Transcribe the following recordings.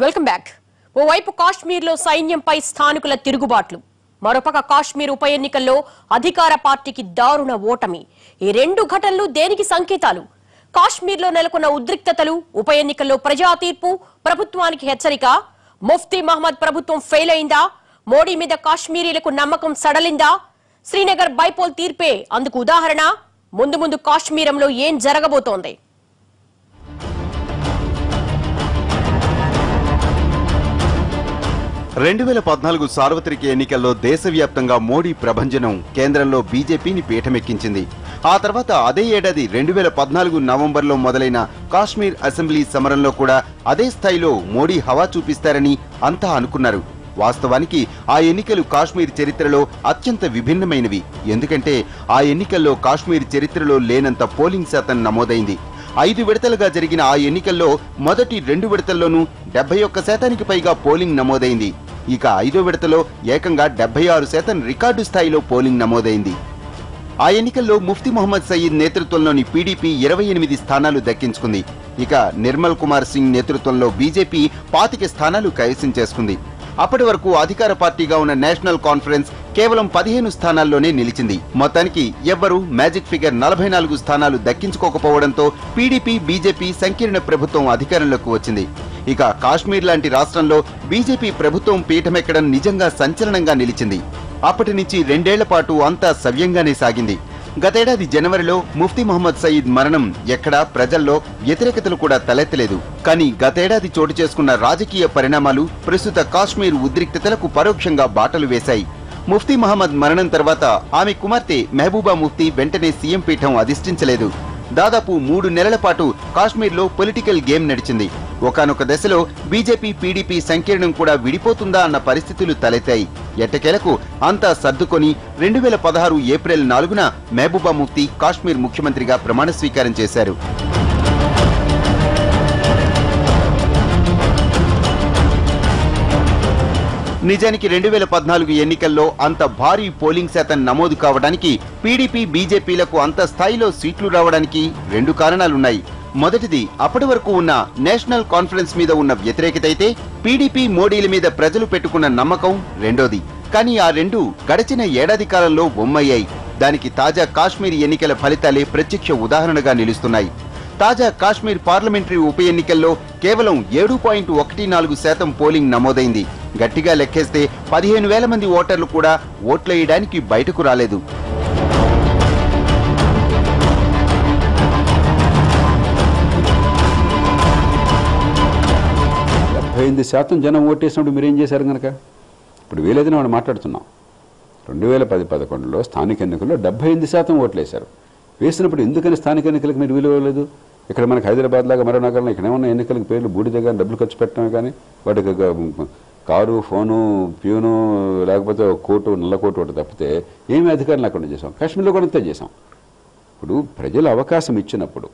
Welcome back ఓవైపు కాశ్మీర్లో సైన్యంపై స్థానికుల తిరుగుబాట్లు. మరోపక్క కాశ్మీర్ ఉప ఎన్నికల్లో అధికార పార్టీకి దారుణ ఓటమి. ఈ రెండు ఘటనలు దేనికి సంకేతాలు? కాశ్మీర్లో నెలకొన్న ఉద్రిక్తతలు ఉప ఎన్నికల్లో ప్రజా తీర్పు ప్రభుత్వానికి హెచ్చరిక. ముఫ్తీ మహమ్మద్ ప్రభుత్వం ఫెయిల్ అయిందా? మోడీ మీద కాశ్మీరీలకు నమ్మకం సడలిందా? శ్రీనగర్ బైపోల్ తీర్పే అందుకు ఉదాహరణ? ముందు ముందు కాశ్మీరంలో ఏం జరగబోతోంది? రెండు వేల పద్నాలుగు సార్వత్రిక ఎన్నికల్లో దేశవ్యాప్తంగా మోడీ ప్రభంజనం కేంద్రంలో బీజేపీని పీఠమెక్కించింది. ఆ తర్వాత అదే ఏడాది రెండు వేల పద్నాలుగు నవంబర్లో మొదలైన కాశ్మీర్ అసెంబ్లీ సమరంలో కూడా అదే స్థాయిలో మోడీ హవా చూపిస్తారని అంతా అనుకున్నారు. వాస్తవానికి ఆ ఎన్నికలు కాశ్మీర్ చరిత్రలో అత్యంత విభిన్నమైనవి. ఎందుకంటే ఆ ఎన్నికల్లో కాశ్మీర్ చరిత్రలో లేనంత పోలింగ్ శాతం నమోదైంది. ఐదు విడతలుగా జరిగిన ఆ ఎన్నికల్లో మొదటి రెండు విడతల్లోనూ డెబ్బై ఒక్క శాతానికి పైగా పోలింగ్ నమోదైంది. ఇక ఐదో విడతలో ఏకంగా డెబ్బై ఆరు శాతం రికార్డు స్థాయిలో పోలింగ్ నమోదైంది. ఆ ఎన్నికల్లో ముఫ్తీ మొహమ్మద్ సయీద్ నేతృత్వంలోని పీడీపీ ఇరవై ఎనిమిది స్థానాలు దక్కించుకుంది. ఇక నిర్మల్ కుమార్ సింగ్ నేతృత్వంలో బీజేపీ పాతిక స్థానాలు కైవసం చేసుకుంది. అప్పటి వరకు అధికార పార్టీగా ఉన్న నేషనల్ కాన్ఫరెన్స్ కేవలం పదిహేను స్థానాల్లోనే నిలిచింది. మొత్తానికి ఎవ్వరూ మ్యాజిక్ ఫిగర్ నలభై నాలుగు స్థానాలు దక్కించుకోకపోవడంతో పీడీపీ బీజేపీ సంకీర్ణ ప్రభుత్వం అధికారంలోకి వచ్చింది. ఇక కాశ్మీర్ లాంటి రాష్ట్రంలో బీజేపీ ప్రభుత్వం పీఠమెక్కడం నిజంగా సంచలనంగా నిలిచింది. అప్పటి నుంచి రెండేళ్ళ పాటు అంతా సవ్యంగానే సాగింది. గతేడాది జనవరిలో ముఫ్తీ మహమ్మద్ సయీద్ మరణం ఎక్కడా ప్రజల్లో వ్యతిరేకతలు కూడా తలెత్తలేదు. కానీ గతేడాది చోటు చేసుకున్న రాజకీయ పరిణామాలు ప్రస్తుత కాశ్మీర్ ఉద్రిక్తతలకు పరోక్షంగా బాటలు వేశాయి. ముఫ్తీ మహమ్మద్ మరణం తర్వాత ఆమె కుమార్తె మెహబూబా ముఫ్తీ వెంటనే సీఎం పీఠం అధిష్ఠించలేదు. దాదాపు మూడు నెలల పాటు కాశ్మీర్లో పొలిటికల్ గేమ్ నడిచింది. ఒకనొక దశలో బీజేపీ పీడీపీ సంకీర్ణం కూడా విడిపోతుందా అన్న పరిస్థితులు తలెత్తాయి. ఎట్టకేలకు అంతా సర్దుకొని రెండు వేల పదహారు ఏప్రిల్ నాలుగున మహబూబా ముఫ్తీ కాశ్మీర్ ముఖ్యమంత్రిగా ప్రమాణ స్వీకారం చేశారు. నిజానికి రెండు వేల పద్నాలుగు ఎన్నికల్లో అంత భారీ పోలింగ్ శాతం నమోదు కావడానికి పీడీపీ బీజేపీలకు అంత స్థాయిలో సీట్లు రావడానికి రెండు కారణాలున్నాయి. మొదటిది అప్పటి వరకు ఉన్న నేషనల్ కాన్ఫరెన్స్ మీద ఉన్న వ్యతిరేకత అయితే పీడీపీ మోడీల మీద ప్రజలు పెట్టుకున్న నమ్మకం రెండోది. కానీ ఆ రెండు గడిచిన ఏడాది కాలంలో బొమ్మయ్యాయి దానికి తాజా కాశ్మీర్ ఎన్నికల ఫలితాలే ప్రత్యక్ష ఉదాహరణగా నిలుస్తున్నాయి. తాజా కాశ్మీర్ పార్లమెంటరీ ఉప ఎన్నికల్లో కేవలం ఏడు పాయింట్ ఒకటి నాలుగు శాతం పోలింగ్ నమోదైంది. గట్టిగా లెక్కేస్తే పదిహేను వేల మంది ఓటర్లు కూడా ఓట్లేయడానికి బయటకు రాలేదు. డెబ్బై ఎనిమిది శాతం జనం ఓటేసినప్పుడు మీరేం చేశారు కనుక ఇప్పుడు వీలైతే మనం మాట్లాడుతున్నాం. రెండు వేల పది పదకొండులో స్థానిక ఎన్నికల్లో డెబ్బై ఎనిమిది శాతం ఓట్లేశారు వేసినప్పుడు ఎందుకని స్థానిక ఎన్నికలకు మీరు విలువ ఇక్కడ మనకి హైదరాబాద్ లాగా మరో నగరంలో ఇక్కడ ఏమన్నా ఎన్నికలకు పేర్లు బూడిద కానీ డబ్బులు ఖర్చు పెట్టడమే కానీ వాటికి కారు ఫోను ప్యూను లేకపోతే కోటు నల్ల కోటు ఒకటి తప్పితే ఏమి అధికారం లేకుండా చేసాం కాశ్మీర్లో కూడా అంతే చేసాం ఇప్పుడు ప్రజలు అవకాశం ఇచ్చినప్పుడు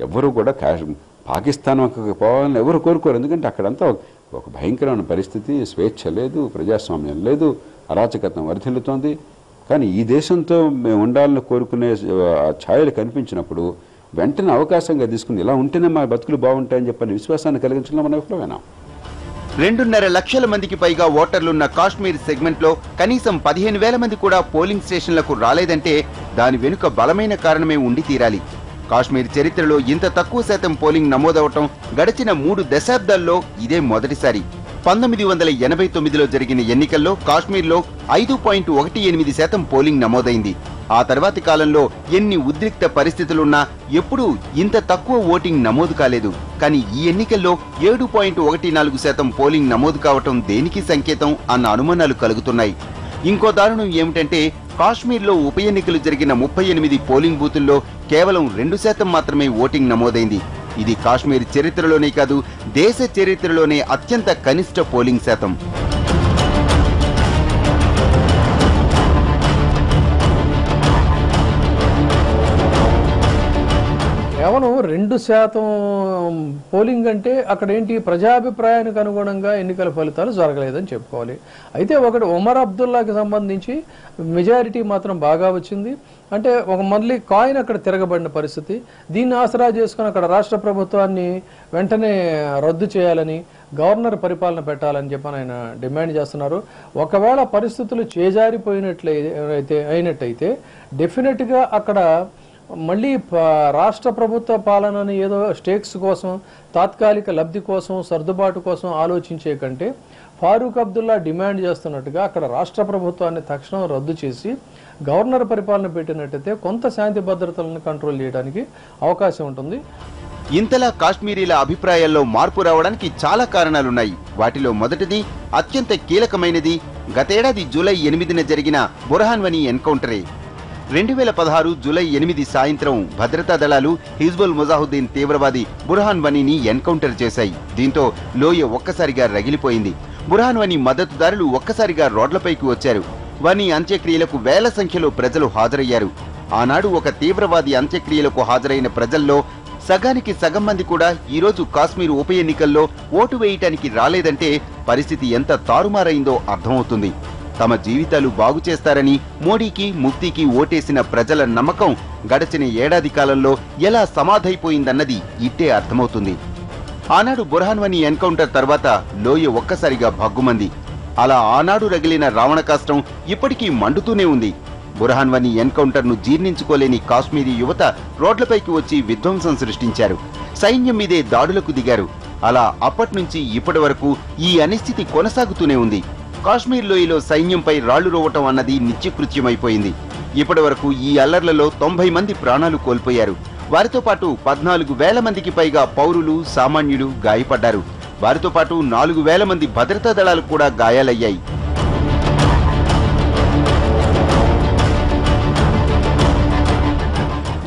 ఎవరు కూడా కాశ్ పాకిస్తాన్ పోవాలని ఎవరు కోరుకోరు. ఎందుకంటే అక్కడంతా ఒక- ఒక భయంకరమైన పరిస్థితి స్వేచ్ఛ లేదు ప్రజాస్వామ్యం లేదు అరాచకత్వం వర్ధిల్లుతోంది. కానీ ఈ దేశంతో మేము ఉండాలని కోరుకునే ఆ ఛాయలు కనిపించినప్పుడు వెంటనే అవకాశంగా తీసుకుని ఇలా ఉంటేనే మా బతుకులు బాగుంటాయని చెప్పని విశ్వాసాన్ని కలిగించడం మన విఫలమేనా రెండున్నర లక్షల మందికి పైగా ఓటర్లున్న కాశ్మీర్ సెగ్మెంట్లో కనీసం పదిహేను వేల మంది కూడా పోలింగ్ స్టేషన్లకు రాలేదంటే దాని వెనుక బలమైన కారణమే ఉండి తీరాలి. కాశ్మీర్ చరిత్రలో ఇంత తక్కువ శాతం పోలింగ్ నమోదవటం గడిచిన మూడు దశాబ్దాల్లో ఇదే మొదటిసారి. పంతొమ్మిది వందల ఎనభై తొమ్మిదిలో జరిగిన ఎన్నికల్లో కాశ్మీర్లో ఐదు పాయింట్ ఒకటి ఎనిమిది శాతం పోలింగ్ నమోదైంది. ఆ తర్వాతి కాలంలో ఎన్ని ఉద్రిక్త పరిస్థితులున్నా ఎప్పుడూ ఇంత తక్కువ ఓటింగ్ నమోదు కాలేదు. కానీ ఈ ఎన్నికల్లో ఏడు పాయింట్ ఒకటి నాలుగు శాతం పోలింగ్ నమోదు కావటం దేనికి సంకేతం అన్న అనుమానాలు కలుగుతున్నాయి. ఇంకో దారుణం ఏమిటంటే కాశ్మీర్లో ఉప ఎన్నికలు జరిగిన ముప్పై ఎనిమిది పోలింగ్ బూతుల్లో కేవలం రెండు శాతం మాత్రమే ఓటింగ్ నమోదైంది. ఇది కాశ్మీర్ చరిత్రలోనే కాదు దేశ చరిత్రలోనే అత్యంత కనిష్ట పోలింగ్ శాతం. రెండు శాతం పోలింగ్ అంటే అక్కడ ఏంటి ప్రజాభిప్రాయానికి అనుగుణంగా ఎన్నికల ఫలితాలు జరగలేదని చెప్పుకోవాలి. అయితే ఒకటి ఉమర్ అబ్దుల్లాకి సంబంధించి మెజారిటీ మాత్రం బాగా వచ్చింది. అంటే ఒక మళ్ళీ కాయిన్ అక్కడ తిరగబడిన పరిస్థితి. దీన్ని ఆసరా చేసుకుని అక్కడ రాష్ట్ర ప్రభుత్వాన్ని వెంటనే రద్దు చేయాలని గవర్నర్ పరిపాలన పెట్టాలని చెప్పని ఆయన డిమాండ్ చేస్తున్నారు. ఒకవేళ పరిస్థితులు చేజారిపోయినట్లయితే అయినట్టయితే డెఫినెట్గా అక్కడ మళ్ళీ రాష్ట్ర ప్రభుత్వ పాలనని ఏదో స్టేక్స్ కోసం తాత్కాలిక లబ్ధి కోసం సర్దుబాటు కోసం ఆలోచించే కంటే ఫారూక్ అబ్దుల్లా డిమాండ్ చేస్తున్నట్టుగా అక్కడ రాష్ట్ర ప్రభుత్వాన్ని తక్షణం రద్దు చేసి గవర్నర్ పరిపాలన పెట్టినట్టయితే కొంత శాంతి భద్రతలను కంట్రోల్ చేయడానికి అవకాశం ఉంటుంది. ఇంతలా కాశ్మీరీల అభిప్రాయాల్లో మార్పు రావడానికి చాలా కారణాలున్నాయి. వాటిలో మొదటిది అత్యంత కీలకమైనది గతేడాది జూలై ఎనిమిదిన జరిగిన బురహాన్వని ఎన్కౌంటరే. రెండు వేల పదహారు జూలై ఎనిమిది సాయంత్రం భద్రతా దళాలు హిజ్బుల్ ముజాహుద్దీన్ తీవ్రవాది బుర్హాన్ వనీని ఎన్కౌంటర్ చేశాయి. దీంతో లోయ ఒక్కసారిగా రగిలిపోయింది. బుర్హాన్ వనీ మద్దతుదారులు ఒక్కసారిగా రోడ్లపైకి వచ్చారు. వనీ అంత్యక్రియలకు వేల సంఖ్యలో ప్రజలు హాజరయ్యారు. ఆనాడు ఒక తీవ్రవాది అంత్యక్రియలకు హాజరైన ప్రజల్లో సగానికి సగం మంది కూడా ఈరోజు కాశ్మీర్ ఉప ఎన్నికల్లో ఓటు వేయటానికి రాలేదంటే పరిస్థితి ఎంత తారుమారైందో అర్థమవుతుంది. తమ జీవితాలు బాగు చేస్తారని మోడీకి ముక్తికి ఓటేసిన ప్రజల నమ్మకం గడచిన ఏడాది కాలంలో ఎలా సమాధైపోయిందన్నది ఇట్టే అర్థమవుతుంది. ఆనాడు బుర్హాన్వని ఎన్కౌంటర్ తర్వాత లోయ ఒక్కసారిగా భగ్గుమంది. అలా ఆనాడు రగిలిన రావణ కాష్టం ఇప్పటికీ మండుతూనే ఉంది. బుర్హాన్వని ఎన్కౌంటర్ను జీర్ణించుకోలేని కాశ్మీరీ యువత రోడ్లపైకి వచ్చి విధ్వంసం సృష్టించారు. సైన్యం మీదే దాడులకు దిగారు. అలా అప్పట్నుంచి ఇప్పటి వరకు ఈ అనిశ్చితి కొనసాగుతూనే ఉంది. కాశ్మీర్ లోయలో సైన్యంపై రాళ్ళు రోవటం అన్నది నిత్యకృత్యమైపోయింది. ఇప్పటి వరకు ఈ అల్లర్లలో తొంభై మంది ప్రాణాలు కోల్పోయారు. వారితో పాటు పద్నాలుగు వేల మందికి పైగా పౌరులు సామాన్యులు గాయపడ్డారు. వారితో పాటు నాలుగు వేల మంది భద్రతా దళాలు కూడా గాయాలయ్యాయి.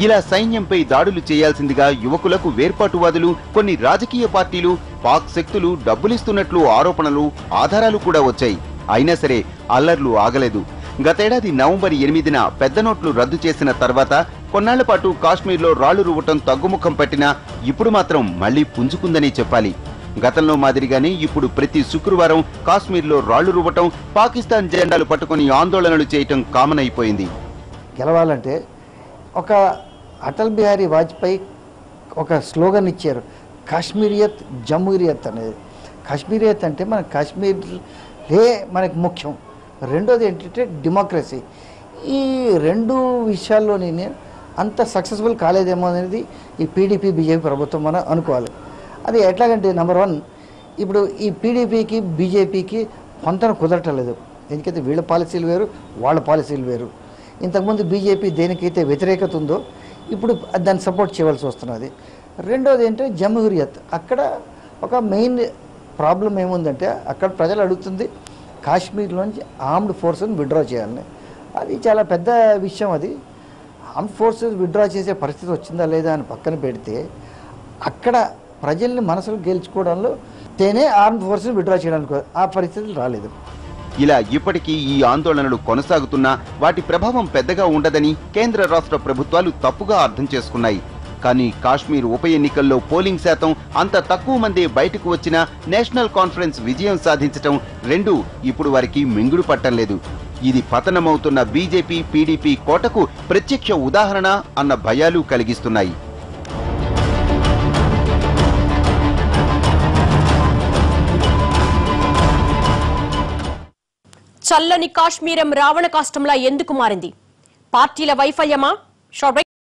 ఇలా సైన్యంపై దాడులు చేయాల్సిందిగా యువకులకు వేర్పాటువాదులు కొన్ని రాజకీయ పార్టీలు పాక్ శక్తులు డబ్బులిస్తున్నట్లు ఆరోపణలు ఆధారాలు కూడా వచ్చాయి. అయినా సరే అల్లర్లు ఆగలేదు. గతేడాది నవంబర్ ఎనిమిదిన పెద్ద నోట్లు రద్దు చేసిన తర్వాత కొన్నాళ్ళ పాటు కాశ్మీర్లో రాళ్ళు రువ్వటం తగ్గుముఖం పట్టినా ఇప్పుడు మాత్రం మళ్ళీ పుంజుకుందనే చెప్పాలి. గతంలో మాదిరిగానే ఇప్పుడు ప్రతి శుక్రవారం కాశ్మీర్లో రాళ్ళు రువ్వటం పాకిస్తాన్ జెండాలు పట్టుకొని ఆందోళనలు చేయటం కామన్ అయిపోయింది. గెలవాలంటే ఒక అటల్ బిహారీ వాజ్పేయి ఒక స్లోగన్ ఇచ్చారు కాశ్మీరియత్ జమ్మూరియత్ అనేది. కాశ్మీరియత్ అంటే మన కాశ్మీర్లే మనకు ముఖ్యం. రెండోది ఏంటంటే డెమోక్రసీ. ఈ రెండు విషయాల్లోని నేను అంత సక్సెస్ఫుల్ కాలేదేమో అనేది ఈ పీడీపీ బీజేపీ ప్రభుత్వం మనం అనుకోవాలి. అది ఎట్లాగంటే నెంబర్ వన్ ఇప్పుడు ఈ పీడీపీకి బీజేపీకి పొంతన కుదరటలేదు. ఎందుకంటే వీళ్ళ పాలసీలు వేరు వాళ్ళ పాలసీలు వేరు. ఇంతకుముందు బీజేపీ దేనికైతే వ్యతిరేకత ఉందో ఇప్పుడు దాన్ని సపోర్ట్ చేయవలసి వస్తున్నది. రెండోది ఏంటంటే జమహూరియత్. అక్కడ ఒక మెయిన్ ప్రాబ్లం ఏముందంటే అక్కడ ప్రజలు అడుగుతుంది కాశ్మీర్లోంచి ఆర్మ్డ్ ఫోర్స్ని విడ్రా చేయాలని. అది చాలా పెద్ద విషయం అది. ఆర్మ్డ్ ఫోర్సెస్ విడ్రా చేసే పరిస్థితి వచ్చిందా లేదా అని పక్కన పెడితే అక్కడ ప్రజల్ని మనసులు గెలుచుకోవడంలో తేనే ఆర్మ్డ్ ఫోర్సెస్ విడ్రా చేయడానికి ఆ పరిస్థితులు రాలేదు. ఇలా ఇప్పటికీ ఈ ఆందోళనలు కొనసాగుతున్నా వాటి ప్రభావం పెద్దగా ఉండదని కేంద్ర రాష్ట్ర ప్రభుత్వాలు తప్పుగా అర్థం చేసుకున్నాయి. కానీ కాశ్మీర్ ఉప ఎన్నికల్లో పోలింగ్ శాతం అంత తక్కువ మంది బయటకు వచ్చిన నేషనల్ కాన్ఫరెన్స్ విజయం సాధించటం రెండు ఇప్పుడు వారికి మింగుడు పట్టం లేదు. ఇది పతనమవుతున్న బీజేపీ పీడీపీ కోటకు ప్రత్యక్ష ఉదాహరణ అన్న భయాలు కలిగిస్తున్నాయి. చల్లని కాశ్మీరం రావణ కాష్టంలా ఎందుకు మారింది? పార్టీల వైఫల్యమా? షార్ట్